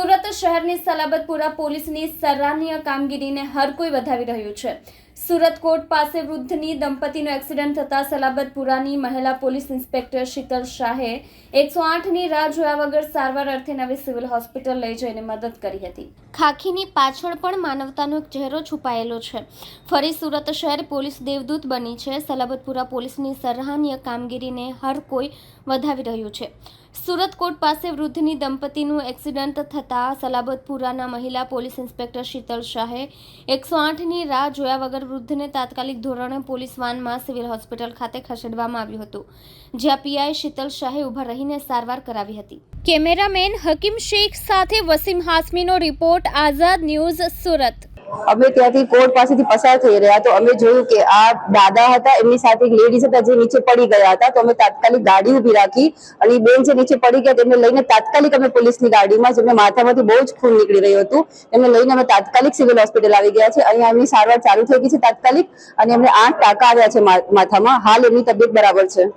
સુરત શહેરની સલાબતપુરા પોલીસની સરાહનીય કામગીરીને હર કોઈ વધાવી રહ્યું છે. સુરત કોર્ટ પાસે વૃદ્ધની દંપતીનો એક્સિડન્ટ થતા સલાબતપુરાની મહિલા પોલીસ ઇન્સ્પેક્ટર શીતલ શાહે એકસો આઠની રાહ જોયા વગર સારવાર અર્થે નવી સિવિલ હોસ્પિટલ લઈ જઈને મદદ કરી હતી. ખાખીની પાછળ પણ માનવતાનો એક ચહેરો છુપાયેલો છે. ફરી સુરત શહેર પોલીસ દેવદૂત બની છે. સલાબતપુરા પોલીસની સરાહનીય કામગીરીને હર કોઈ વધાવી રહ્યું છે. સુરત કોર્ટ પાસે વૃદ્ધની દંપતીનું એક્સિડન્ટ થતાં સલાબતપુરાના મહિલા પોલીસ ઇન્સ્પેક્ટર શીતલ શાહે એકસો આઠની રાહ જોયા વગર વૃદ્ધને તાત્કાલિક ધોરણે પોલીસ વાનમાં સિવિલ હોસ્પિટલ ખાતે ખસેડવામાં આવ્યું હતું, જ્યાં પીઆઈ શીતલ શાહે ઊભા રહીને સારવાર કરાવી હતી. કેમેરામેન હકીમ શેખ સાથે વસીમ હાસમીનો રિપોર્ટ, આઝાદ ન્યૂઝ સુરત. અમે ત્યાંથી કોર્ટ પાસેથી પસાર થઈ રહ્યા તો અમે જોયું કે આ દાદા હતા, એમની સાથે એક લેડીઝ હતા જે નીચે પડી ગયા હતા. તો અમે તાત્કાલિક ગાડી ઊભી રાખી અને બેન જે નીચે પડી ગયા તેમને લઈને તાત્કાલિક અમે પોલીસની ગાડીમાં, જેમને માથામાંથી બહુ જ ખૂન નીકળી રહ્યું હતું એમને લઈને અમે તાત્કાલિક સિવિલ હોસ્પિટલ આવી ગયા છે. અહીંયા એમની સારવાર ચાલુ થઈ ગઈ છે તાત્કાલિક અને એમને આઠ ટાંકા આવ્યા છે માથામાં. હાલ એમની તબિયત બરાબર છે.